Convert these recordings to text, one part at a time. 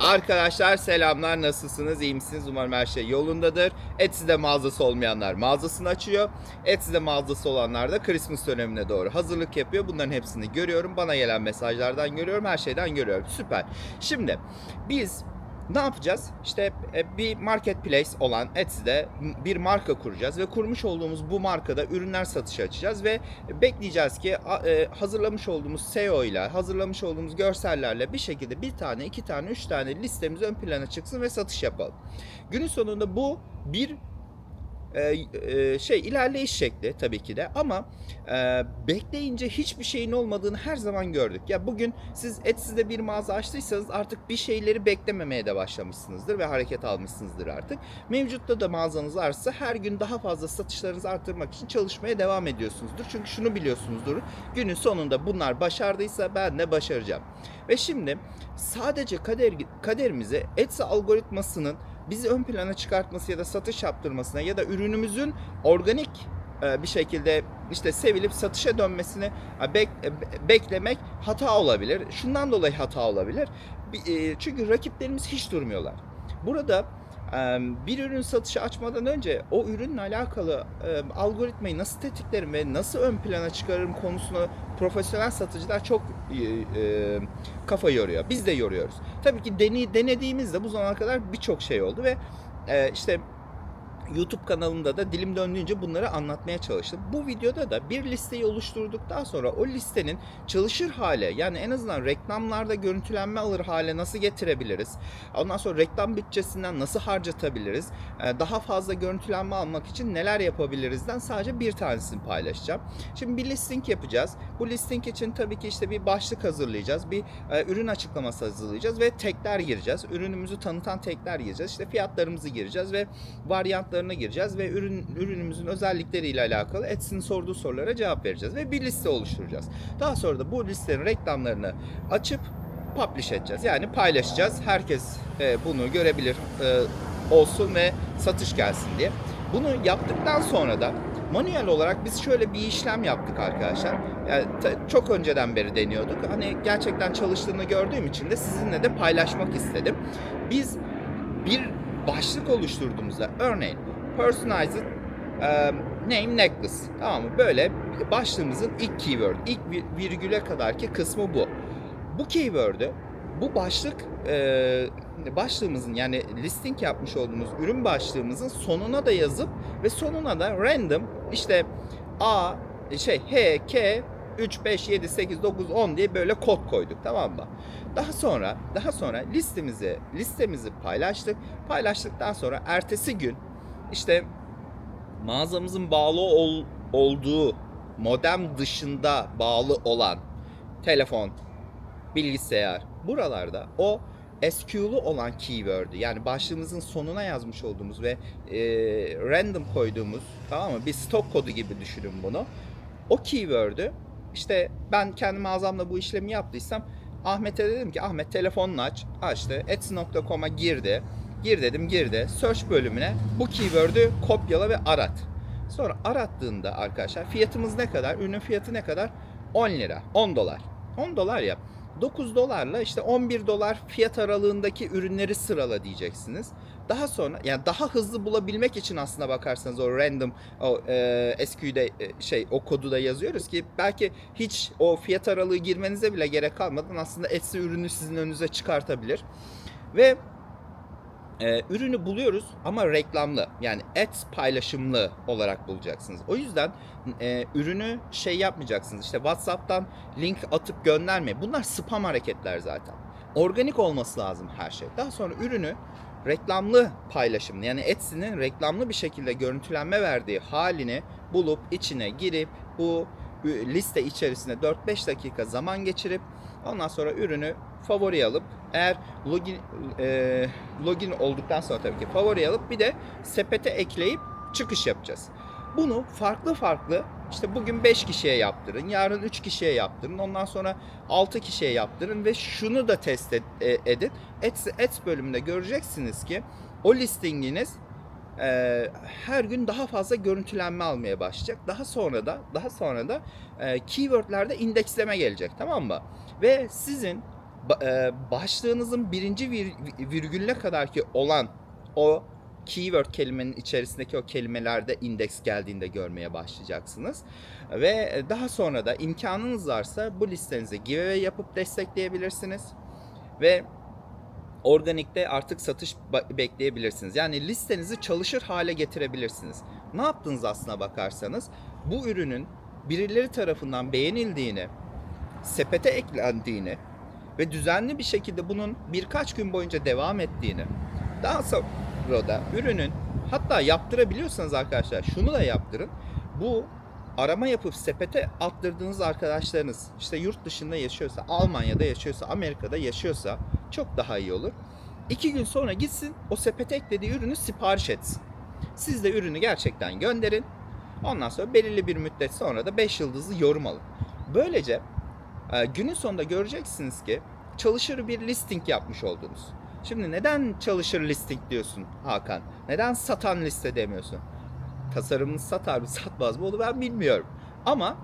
Arkadaşlar selamlar. Nasılsınız? İyi misiniz? Umarım her şey yolundadır. Etsy'de mağazası olmayanlar mağazasını açıyor. Etsy'de mağazası olanlar da Christmas dönemine doğru hazırlık yapıyor. Bunların hepsini görüyorum. Bana gelen mesajlardan görüyorum her şeyden görüyorum. Süper. Şimdi biz ne yapacağız? İşte e, bir marketplace olan Etsy'de bir marka kuracağız ve kurmuş olduğumuz bu markada ürünler satışa açacağız ve bekleyeceğiz ki e, hazırlamış olduğumuz SEO ile hazırlamış olduğumuz görsellerle bir şekilde bir tane, iki tane, üç tane listemiz ön plana çıksın ve satış yapalım. Günün sonunda bu bir şey ilerleyiş şekli tabii ki de ama e, bekleyince hiçbir şeyin olmadığını her zaman gördük. Ya bugün siz Etsy'de bir mağaza açtıysanız artık bir şeyleri beklememeye de başlamışsınızdır ve hareket almışsınızdır artık. Mevcutta da mağazanız varsa her gün daha fazla satışlarınızı arttırmak için çalışmaya devam ediyorsunuzdur. Çünkü şunu biliyorsunuzdur. Günün sonunda bunlar başardıysa ben de başaracağım. Ve şimdi sadece kader kaderimizi Etsy algoritmasının bizi ön plana çıkartması ya da satış yaptırmasına ya da ürünümüzün organik e, bir şekilde işte sevilip satışa dönmesini e, e, beklemek hata olabilir. Şundan dolayı hata olabilir. Çünkü rakiplerimiz hiç durmuyorlar. Burada bir ürün satışa açmadan önce o ürünle alakalı algoritmayı nasıl tetiklerim ve nasıl ön plana çıkarırım konusunu profesyonel satıcılar çok e, e, kafa yoruyor. Biz de yoruyoruz. Tabii ki denediğimizde bu zamana kadar birçok şey oldu ve e, işte YouTube kanalımda da dilim döndüğünce bunları anlatmaya çalıştım. Bu videoda da bir listeyi oluşturduktan sonra o listenin çalışır hale yani en azından reklamlarda görüntülenme alır hale nasıl getirebiliriz? Ondan sonra reklam bütçesinden nasıl harcatabiliriz? e, Daha fazla görüntülenme almak için neler yapabilirizden sadece bir tanesini paylaşacağım. Şimdi bir listing yapacağız. Bu listing için tabii ki işte bir başlık hazırlayacağız. Bir e, ürün açıklaması hazırlayacağız ve tekler gireceğiz. Ürünümüzü tanıtan tekler gireceğiz. İşte fiyatlarımızı gireceğiz ve varyantlarına gireceğiz ve ürün ürünümüzün özellikleriyle alakalı Etsy'nin sorduğu sorulara cevap vereceğiz ve bir liste oluşturacağız. Daha sonra da bu listenin reklamlarını açıp publish edeceğiz. Yani paylaşacağız. Herkes e, bunu görebilir e, olsun ve satış gelsin diye. Bunu yaptıktan sonra da manuel olarak biz şöyle bir işlem yaptık arkadaşlar. Yani çok önceden beri deniyorduk. Hani gerçekten çalıştığını gördüğüm için de sizinle de paylaşmak istedim. Biz bir başlık oluşturduğumuzda örneğin personalized um, name necklace tamam mı? Böyle başlığımızın ilk keyword, ilk vir- virgüle kadarki kısmı bu. Bu keyword'ü bu başlık e, başlığımızın yani listing yapmış olduğumuz ürün başlığımızın sonuna da yazıp ve sonuna da random işte A şey H K 3 5 7 8 9 10 diye böyle kod koyduk tamam mı? Daha sonra daha sonra listemizi listemizi paylaştık. Paylaştıktan sonra ertesi gün işte mağazamızın bağlı ol- olduğu modem dışında bağlı olan telefon, bilgisayar buralarda o SQL'u olan keyword'ü yani başlığımızın sonuna yazmış olduğumuz ve e, random koyduğumuz tamam mı bir stok kodu gibi düşünün bunu. O keyword'ü işte ben kendi mağazamda bu işlemi yaptıysam Ahmet'e dedim ki Ahmet telefonunu aç. Açtı. Etsy.com'a girdi. Gir dedim girdi. Search bölümüne bu keyword'ü kopyala ve arat. Sonra arattığında arkadaşlar fiyatımız ne kadar? Ürünün fiyatı ne kadar? 10 lira. 10 dolar. 10 dolar ya. 9 dolarla işte 11 dolar fiyat aralığındaki ürünleri sırala diyeceksiniz. Daha sonra yani daha hızlı bulabilmek için aslına bakarsanız o random o e, SQ'de e, şey o kodu da yazıyoruz ki belki hiç o fiyat aralığı girmenize bile gerek kalmadan aslında Etsy ürünü sizin önünüze çıkartabilir. Ve e, ürünü buluyoruz ama reklamlı yani ads paylaşımlı olarak bulacaksınız. O yüzden e, ürünü şey yapmayacaksınız işte WhatsApp'tan link atıp gönderme. Bunlar spam hareketler zaten. Organik olması lazım her şey. Daha sonra ürünü reklamlı paylaşımlı yani Etsy'nin reklamlı bir şekilde görüntülenme verdiği halini bulup içine girip bu liste içerisinde 4-5 dakika zaman geçirip ondan sonra ürünü favori alıp eğer login e, login olduktan sonra tabii ki favori alıp bir de sepete ekleyip çıkış yapacağız. Bunu farklı farklı işte bugün 5 kişiye yaptırın, yarın 3 kişiye yaptırın, ondan sonra 6 kişiye yaptırın ve şunu da test e- edin. Ads, Ads bölümünde göreceksiniz ki o listinginiz e, her gün daha fazla görüntülenme almaya başlayacak. Daha sonra da daha sonra da e, keywordlerde indeksleme gelecek tamam mı? Ve sizin e, başlığınızın birinci vir- virgülüne kadar ki olan o keyword kelimenin içerisindeki o kelimelerde indeks geldiğinde görmeye başlayacaksınız. Ve daha sonra da imkanınız varsa bu listenize giveaway yapıp destekleyebilirsiniz. Ve organikte artık satış bekleyebilirsiniz. Yani listenizi çalışır hale getirebilirsiniz. Ne yaptınız aslına bakarsanız bu ürünün birileri tarafından beğenildiğini, sepete eklendiğini ve düzenli bir şekilde bunun birkaç gün boyunca devam ettiğini, daha sonra da ürünün hatta yaptırabiliyorsanız arkadaşlar şunu da yaptırın. Bu arama yapıp sepete attırdığınız arkadaşlarınız işte yurt dışında yaşıyorsa, Almanya'da yaşıyorsa, Amerika'da yaşıyorsa çok daha iyi olur. İki gün sonra gitsin o sepete eklediği ürünü sipariş etsin. Siz de ürünü gerçekten gönderin. Ondan sonra belirli bir müddet sonra da 5 yıldızlı yorum alın. Böylece e, günün sonunda göreceksiniz ki çalışır bir listing yapmış oldunuz. Şimdi neden çalışır listing diyorsun Hakan? Neden satan liste demiyorsun? Tasarımını satar mı satmaz mı onu ben bilmiyorum. Ama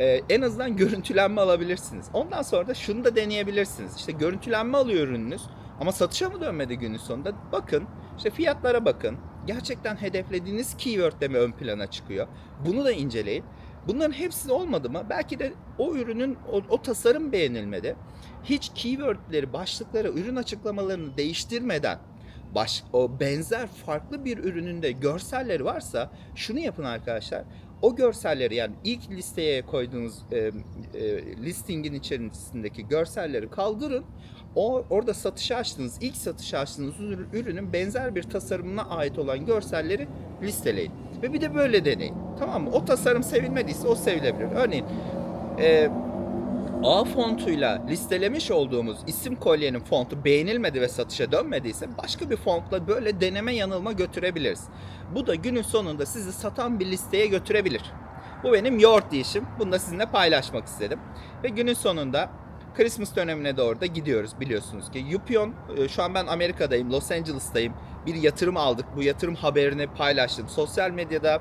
e, en azından görüntülenme alabilirsiniz. Ondan sonra da şunu da deneyebilirsiniz. İşte görüntülenme alıyor ürününüz ama satışa mı dönmedi günün sonunda? Bakın işte fiyatlara bakın. Gerçekten hedeflediğiniz keyword'de mi ön plana çıkıyor? Bunu da inceleyin. Bunların hepsi olmadı mı? Belki de o ürünün o, o tasarım beğenilmedi. Hiç keywordleri, başlıkları, ürün açıklamalarını değiştirmeden baş, o benzer farklı bir ürünün de görselleri varsa şunu yapın arkadaşlar. O görselleri yani ilk listeye koyduğunuz e, e, listingin içerisindeki görselleri kaldırın. O orada satışa açtığınız, ilk satışa açtığınız ür- ürünün benzer bir tasarımına ait olan görselleri listeleyin. Ve bir de böyle deneyin. Tamam mı? O tasarım sevilmediyse o sevilebilir. Örneğin e, A fontuyla listelemiş olduğumuz isim kolyenin fontu beğenilmedi ve satışa dönmediyse başka bir fontla böyle deneme yanılma götürebiliriz. Bu da günün sonunda sizi satan bir listeye götürebilir. Bu benim yoğurt deyişim. Bunu da sizinle paylaşmak istedim. Ve günün sonunda Christmas dönemine doğru da gidiyoruz biliyorsunuz ki. Yupion, e, şu an ben Amerika'dayım, Los Angeles'tayım. Bir yatırım aldık. Bu yatırım haberini paylaştım. Sosyal medyada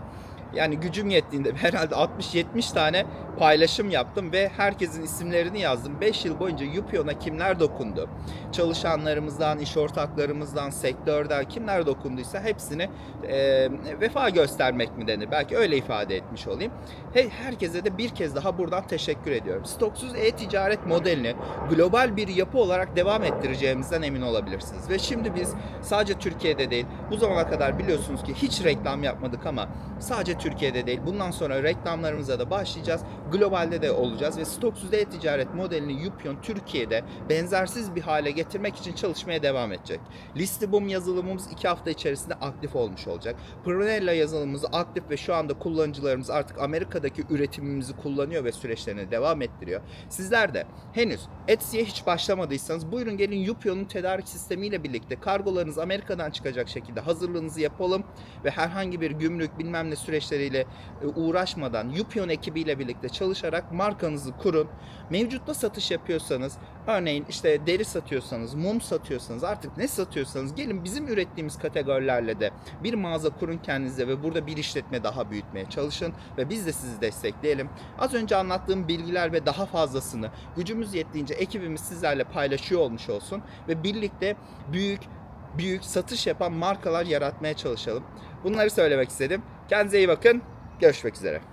yani gücüm yettiğinde herhalde 60-70 tane paylaşım yaptım ve herkesin isimlerini yazdım. 5 yıl boyunca Yupion'a kimler dokundu? Çalışanlarımızdan, iş ortaklarımızdan, sektörden kimler dokunduysa hepsini e, vefa göstermek mi denir? Belki öyle ifade etmiş olayım. He, herkese de bir kez daha buradan teşekkür ediyorum. Stoksuz e-ticaret modelini global bir yapı olarak devam ettireceğimizden emin olabilirsiniz. Ve şimdi biz sadece Türkiye'de değil, bu zamana kadar biliyorsunuz ki hiç reklam yapmadık ama sadece Türkiye'de değil, bundan sonra reklamlarımıza da başlayacağız. Globalde de olacağız ve stoksuz e-ticaret modelini Yupion Türkiye'de benzersiz bir hale getirmek için çalışmaya devam edecek. Listibum yazılımımız 2 hafta içerisinde aktif olmuş olacak. Prunella yazılımımız aktif ve şu anda kullanıcılarımız artık Amerika'daki üretimimizi kullanıyor ve süreçlerine devam ettiriyor. Sizler de henüz Etsy'ye hiç başlamadıysanız buyurun gelin Yupion'un tedarik sistemiyle birlikte kargolarınız Amerika'dan çıkacak şekilde hazırlığınızı yapalım ve herhangi bir gümrük bilmem ne süreçleriyle e, uğraşmadan Yupion ekibiyle birlikte çalışarak markanızı kurun. Mevcutta satış yapıyorsanız örneğin işte deri satıyorsanız, mum satıyorsanız artık ne satıyorsanız gelin bizim ürettiğimiz kategorilerle de bir mağaza kurun kendinize ve burada bir işletme daha büyütmeye çalışın ve biz de sizi destekleyelim. Az önce anlattığım bilgiler ve daha fazlasını gücümüz yettiğince ekibimiz sizlerle paylaşıyor olmuş olsun ve birlikte büyük büyük satış yapan markalar yaratmaya çalışalım. Bunları söylemek istedim. Kendinize iyi bakın. Görüşmek üzere.